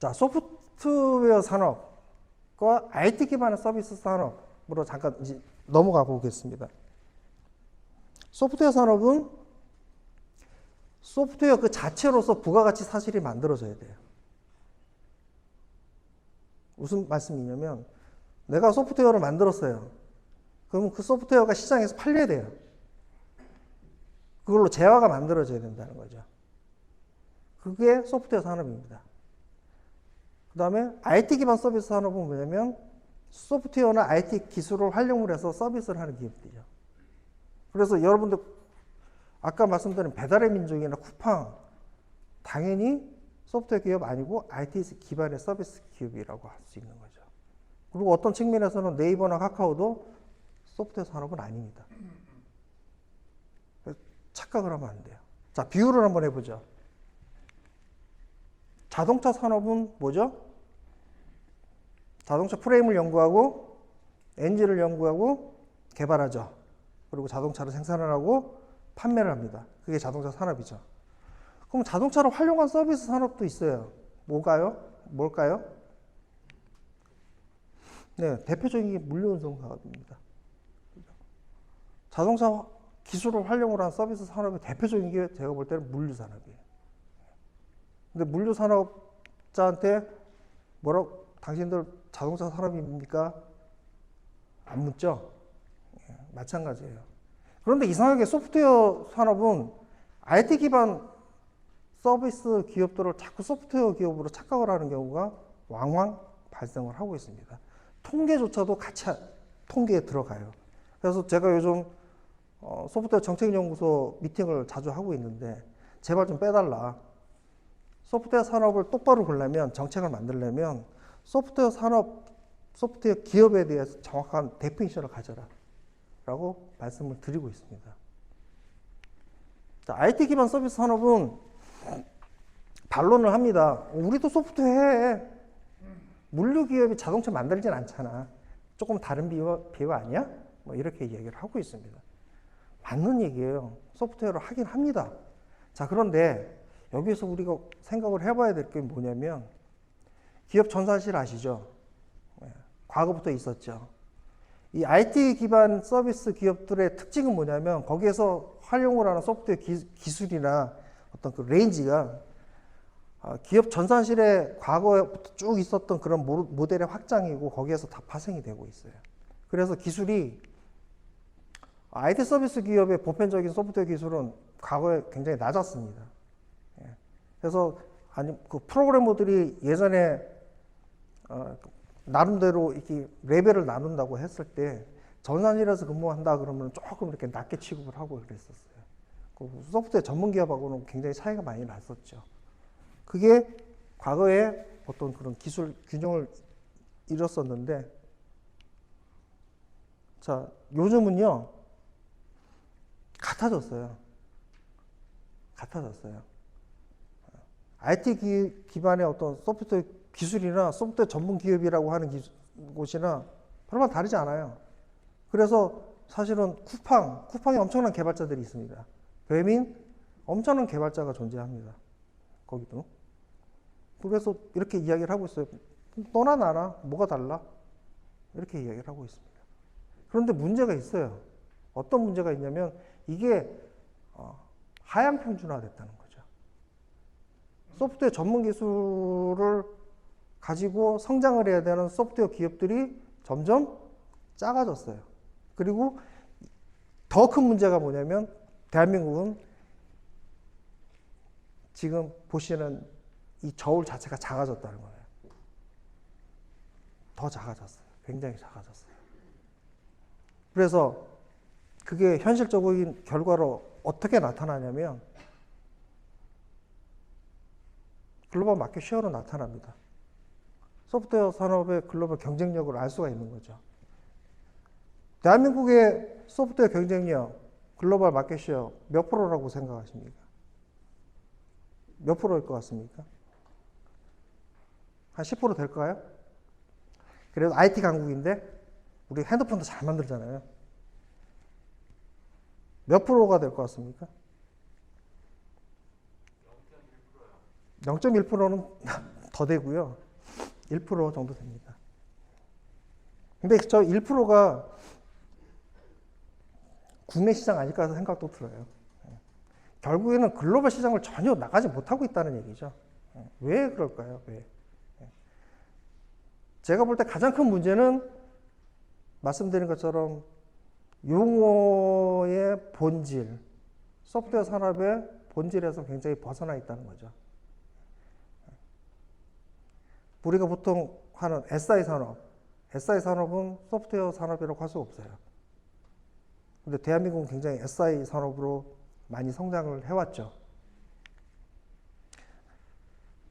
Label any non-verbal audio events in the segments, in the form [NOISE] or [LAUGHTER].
자, 소프트웨어 산업과 IT 기반의 서비스 산업으로 잠깐 이제 넘어가 보겠습니다. 소프트웨어 산업은 소프트웨어 그 자체로서 부가가치 사실이 만들어져야 돼요. 무슨 말씀이냐면 내가 소프트웨어를 만들었어요. 그러면 그 소프트웨어가 시장에서 팔려야 돼요. 그걸로 재화가 만들어져야 된다는 거죠. 그게 소프트웨어 산업입니다. 그 다음에 IT 기반 서비스 산업은 뭐냐면 소프트웨어나 IT 기술을 활용을 해서 서비스를 하는 기업들이죠. 그래서 여러분들 아까 말씀드린 배달의 민족이나 쿠팡 당연히 소프트웨어 기업 아니고 IT 기반의 서비스 기업이라고 할 수 있는 거죠. 그리고 어떤 측면에서는 네이버나 카카오도 소프트웨어 산업은 아닙니다. 착각을 하면 안 돼요. 자, 비유를 한번 해보죠. 자동차 산업은 뭐죠? 자동차 프레임을 연구하고 엔진을 연구하고 개발하죠. 그리고 자동차를 생산을 하고 판매를 합니다. 그게 자동차 산업이죠. 그럼 자동차를 활용한 서비스 산업도 있어요. 뭐가요? 뭘까요? 네, 대표적인 게 물류운송 사업입니다. 자동차 기술을 활용을 한 서비스 산업의 대표적인 게 제가 볼 때는 물류 산업이에요. 근데 물류 산업자한테 뭐라고 당신들 자동차 산업입니까? 안 묻죠. 예, 마찬가지예요. 그런데 이상하게 소프트웨어 산업은 IT 기반 서비스 기업들을 자꾸 소프트웨어 기업으로 착각을 하는 경우가 왕왕 발생을 하고 있습니다. 통계조차도 같이 통계에 들어가요. 그래서 제가 요즘 어, 소프트웨어 정책연구소 미팅을 자주 하고 있는데 제발 좀 빼달라. 소프트웨어 산업을 똑바로 보려면 정책을 만들려면 소프트웨어 산업, 소프트웨어 기업에 대해서 정확한 데피니션을 가져라. 라고 말씀을 드리고 있습니다. 자, IT 기반 서비스 산업은 반론을 합니다. 우리도 소프트웨어 해. 물류 기업이 자동차 만들진 않잖아. 조금 다른 비유, 비유 아니야? 뭐 이렇게 얘기를 하고 있습니다. 맞는 얘기예요. 소프트웨어를 하긴 합니다. 자, 그런데 여기서 우리가 생각을 해봐야 될 게 뭐냐면 기업 전산실 아시죠? 예, 과거부터 있었죠. 이 IT 기반 서비스 기업들의 특징은 뭐냐면 거기에서 활용을 하는 소프트웨어 기, 술이나 어떤 그 레인지가 아, 기업 전산실에 과거부터 쭉 있었던 그런 모델의 확장이고 거기에서 다 파생이 되고 있어요. 그래서 기술이 IT 서비스 기업의 보편적인 소프트웨어 기술은 과거에 굉장히 낮았습니다. 예. 그래서 아니 그 프로그래머들이 예전에 어, 나름대로 이렇게 레벨을 나눈다고 했을 때 전산실에서 근무한다 그러면 조금 이렇게 낮게 취급을 하고 그랬었어요. 그 소프트웨어 전문 기업하고는 굉장히 차이가 많이 났었죠. 그게 과거에 어떤 그런 기술 균형을 이뤘었는데 자 요즘은요 같아졌어요. 같아졌어요. IT 기, 기반의 어떤 소프트웨어 기술이나 소프트웨어 전문 기업이라고 하는 기, 곳이나 별반 다르지 않아요. 그래서 사실은 쿠팡, 쿠팡에 엄청난 개발자들이 있습니다. 배민, 엄청난 개발자가 존재합니다. 거기도. 그래서 이렇게 이야기를 하고 있어요. 너나 나나 뭐가 달라? 이렇게 이야기를 하고 있습니다. 그런데 문제가 있어요. 어떤 문제가 있냐면 이게 어, 하향 평준화 됐다는 거죠. 소프트웨어 전문 기술을 가지고 성장을 해야 되는 소프트웨어 기업들이 점점 작아졌어요. 그리고 더 큰 문제가 뭐냐면 대한민국은 지금 보시는 이 저울 자체가 작아졌다는 거예요. 더 작아졌어요. 굉장히 작아졌어요. 그래서 그게 현실적인 결과로 어떻게 나타나냐면 글로벌 마켓 쉐어로 나타납니다. 소프트웨어 산업의 글로벌 경쟁력을 알 수가 있는 거죠. 대한민국의 소프트웨어 경쟁력, 글로벌 마켓 쉐어 몇 프로라고 생각하십니까? 몇 프로일 것 같습니까? 한 10% 될까요? 그래도 IT 강국인데 우리 핸드폰도 잘 만들잖아요. 몇 프로가 될 것 같습니까? 0.1%는 더 [LAUGHS] 더 되고요. 1% 정도 됩니다. 근데 저 1%가 국내 시장 아닐까 생각도 들어요. 결국에는 글로벌 시장을 전혀 나가지 못하고 있다는 얘기죠. 왜 그럴까요? 왜? 제가 볼 때 가장 큰 문제는 말씀드린 것처럼 용어의 본질, 소프트웨어 산업의 본질에서 굉장히 벗어나 있다는 거죠. 우리가 보통 하는 SI 산업, SI 산업은 소프트웨어 산업이라고 할 수 없어요. 근데 대한민국은 굉장히 SI 산업으로 많이 성장을 해왔죠.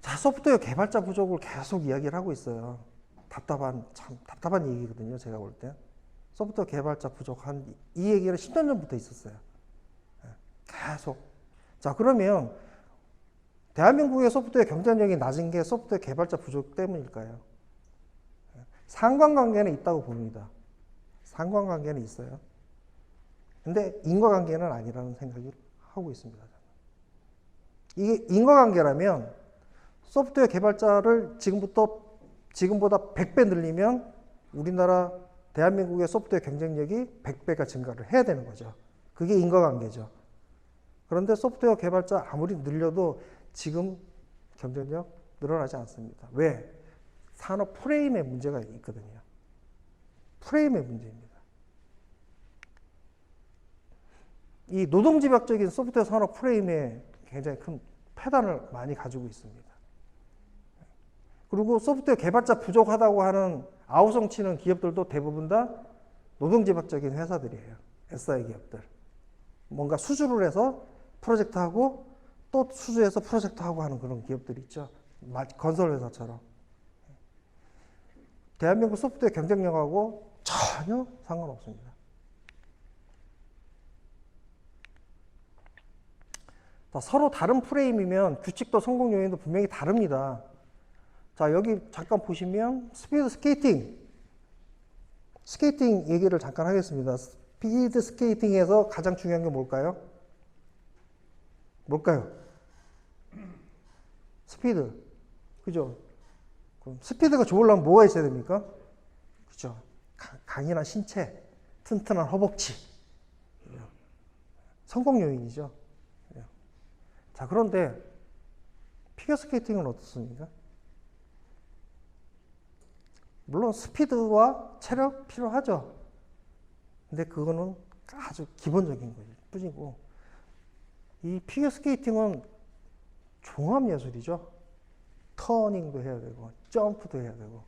자, 소프트웨어 개발자 부족을 계속 이야기를 하고 있어요. 답답한, 참 답답한 얘기거든요. 제가 볼 때. 소프트웨어 개발자 부족한 이 얘기는 10년 전부터 있었어요. 예, 계속. 자, 그러면 대한민국의 소프트웨어 경쟁력이 낮은 게 소프트웨어 개발자 부족 때문일까요? 예, 상관관계는 있다고 봅니다. 상관관계는 있어요. 근데 인과관계는 아니라는 생각이 하고 있습니다. 이게 인과관계라면 소프트웨어 개발자를 지금부터 지금보다 100배 늘리면 우리나라 대한민국의 소프트웨어 경쟁력이 100배가 증가를 해야 되는 거죠. 그게 인과관계죠. 그런데 소프트웨어 개발자 아무리 늘려도 지금 경쟁력 늘어나지 않습니다. 왜? 산업 프레임에 문제가 있거든요. 프레임의 문제입니다. 이 노동집약적인 소프트웨어 산업 프레임에 굉장히 큰 패단을 많이 가지고 있습니다. 그리고 소프트웨어 개발자 부족하다고 하는 아우성 치는 기업들도 대부분 다 노동집약적인 회사들이에요. SI 기업들. 뭔가 수주를 해서 프로젝트 하고 또 수주해서 프로젝트 하고 하는 그런 기업들 있죠. 건설 회사처럼. 대한민국 소프트웨어 경쟁력하고 전혀 상관없습니다. 서로 다른 프레임이면 규칙도 성공 요인도 분명히 다릅니다. 자, 여기 잠깐 보시면 스피드 스케이팅. 스케이팅 얘기를 잠깐 하겠습니다. 스피드 스케이팅에서 가장 중요한 게 뭘까요? 뭘까요? 스피드. 그죠? 그럼 스피드가 좋으려면 뭐가 있어야 됩니까? 그죠? 강인한 신체, 튼튼한 허벅지. 성공 요인이죠. 자, 그런데 피겨 스케이팅은 어떻습니까? 물론 스피드와 체력 필요하죠. 근데 그거는 아주 기본적인 거죠. 뿐이고 이 피겨 스케이팅은 종합 예술이죠. 터닝도 해야 되고 점프도 해야 되고.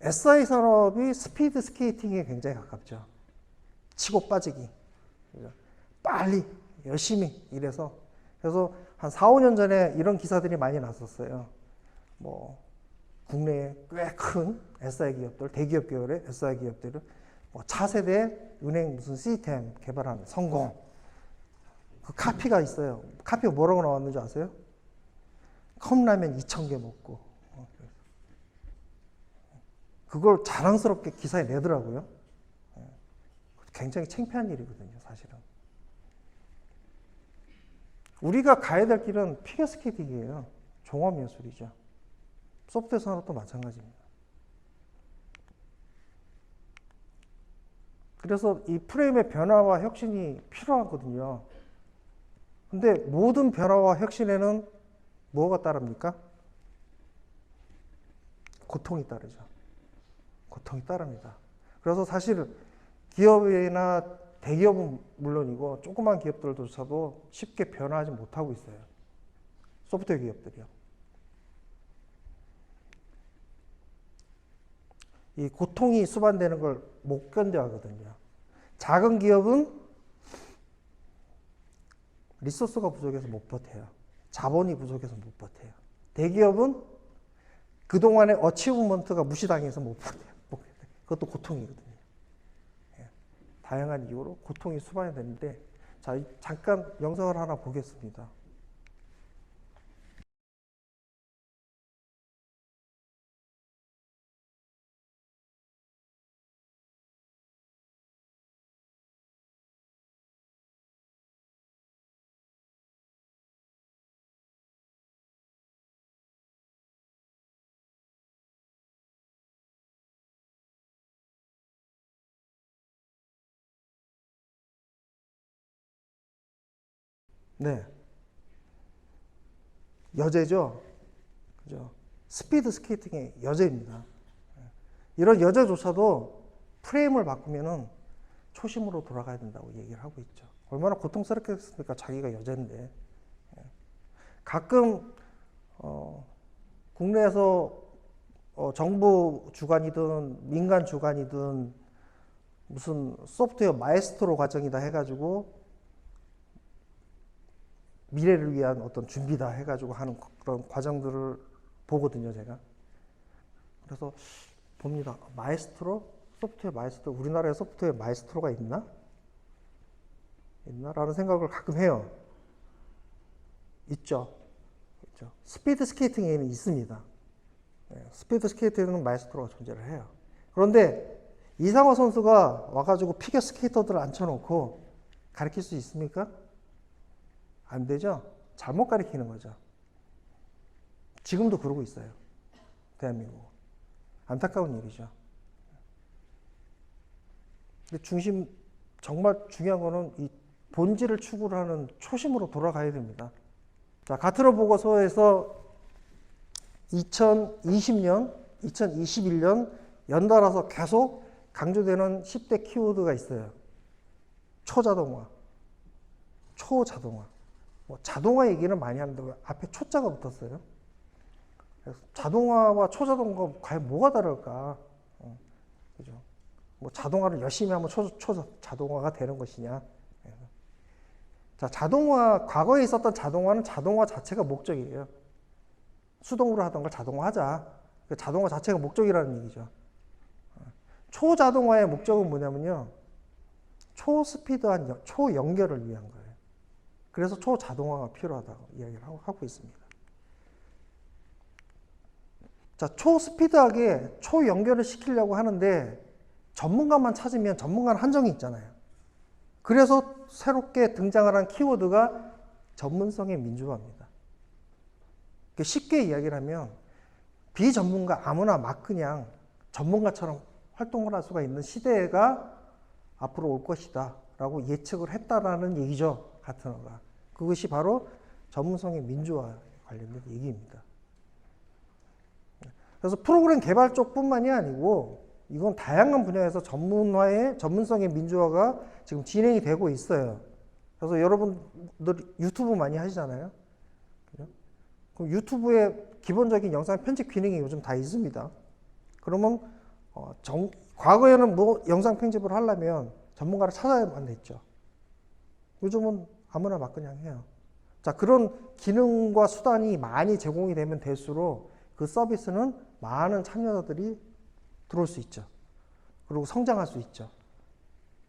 SI 산업이 스피드 스케이팅에 굉장히 가깝죠. 치고 빠지기. 빨리 열심히 일해서 그래서 한 4, 5년 전에 이런 기사들이 많이 났었어요. 뭐 국내에 꽤 큰 SI 기업들, 대기업 계열의 SI 기업들은 뭐 차세대 은행 무슨 시스템 개발하는 성공. 그 카피가 있어요. 카피가 뭐라고 나왔는지 아세요? 컵라면 2,000개 먹고. 그걸 자랑스럽게 기사에 내더라고요. 굉장히 창피한 일이거든요, 사실은. 우리가 가야 될 길은 피겨스케이팅이에요. 종합예술이죠. 소프트웨어 산업도 마찬가지입니다. 그래서 이 프레임의 변화와 혁신이 필요하거든요. 근데 모든 변화와 혁신에는 뭐가 따릅니까? 고통이 따르죠. 고통이 따릅니다. 그래서 사실 기업이나 대기업은 물론이고 조그만 기업들조차도 쉽게 변화하지 못하고 있어요. 소프트웨어 기업들이요. 이 고통이 수반되는 걸 못 견뎌하거든요. 작은 기업은 리소스가 부족해서 못 버텨요. 자본이 부족해서 못 버텨요. 대기업은 그동안의 어치브먼트가 무시당해서 못 버텨요. 그것도 고통이거든요. 다양한 이유로 고통이 수반이 되는데 자 잠깐 영상을 하나 보겠습니다. 네. 여제죠. 그죠. 스피드 스케이팅의 여제입니다. 이런 여제조차도 프레임을 바꾸면은 초심으로 돌아가야 된다고 얘기를 하고 있죠. 얼마나 고통스럽겠습니까? 자기가 여제인데. 예. 가끔 어, 국내에서 어, 정부 주관이든 민간 주관이든 무슨 소프트웨어 마에스트로 과정이다 해가지고 미래를 위한 어떤 준비다 해가지고 하는 그런 과정들을 보거든요, 제가. 그래서 봅니다. 마에스트로? 소프트웨어 마에스트로? 우리나라에 소프트웨어 마에스트로가 있나? 있나 라는 생각을 가끔 해요. 있죠. 있죠. 스피드 스케이팅에는 있습니다. 네, 스피드 스케이트에는 마에스트로가 존재를 해요. 그런데 이상화 선수가 와가지고 피겨 스케이터들을 앉혀놓고 가르칠 수 있습니까? 안 되죠? 잘못 가르치는 거죠. 지금도 그러고 있어요. 대한민국. 안타까운 일이죠. 근데 중심, 정말 중요한 거는 이 본질을 추구를 하는 초심으로 돌아가야 됩니다. 자, 가트로 보고서에서 2020년, 2021년 연달아서 계속 강조되는 10대 키워드가 있어요. 초자동화, 초자동화. 뭐 자동화 얘기는 많이 하는데 왜 앞에 초자가 붙었어요. 자동화와 초자동화 과연 뭐가 다를까? 어, 그죠? 뭐 자동화를 열심히 하면 초, 초 자동화가 되는 것이냐? 예. 자, 자동화 과거에 있었던 자동화는 자동화 자체가 목적이에요. 수동으로 하던 걸 자동화하자. 그 자동화 자체가 목적이라는 얘기죠. 초자동화의 목적은 뭐냐면요. 초스피드한 여- 초연결을 위한 거예요. 그래서 초자동화가 필요하다고 이야기를 하고, 있습니다. 자, 초스피드하게 초연결을 시키려고 하는데 전문가만 찾으면 전문가는 한정이 있잖아요. 그래서 새롭게 등장을 한 키워드가 전문성의 민주화입니다. 그 쉽게 이야기를 하면 비전문가 아무나 막 그냥 전문가처럼 활동을 할 수가 있는 시대가 앞으로 올 것이다 라고 예측을 했다라는 얘기죠 가트너가 그것이 바로 전문성의 민주화에 관련된 얘기입니다 그래서 프로그램 개발 쪽뿐만이 아니고 이건 다양한 분야에서 전문화의 전문성의 민주화가 지금 진행이 되고 있어요 그래서 여러분들 유튜브 많이 하시잖아요? 그럼 유튜브에 기본적인 영상 편집 기능이 요즘 다 있습니다 그러면 어, 정, 과거에는 뭐 영상 편집을 하려면 전문가를 찾아야만 됐죠. 요즘은 아무나 막 그냥 해요. 자, 그런 기능과 수단이 많이 제공이 되면 될수록 그 서비스는 많은 참여자들이 들어올 수 있죠. 그리고 성장할 수 있죠.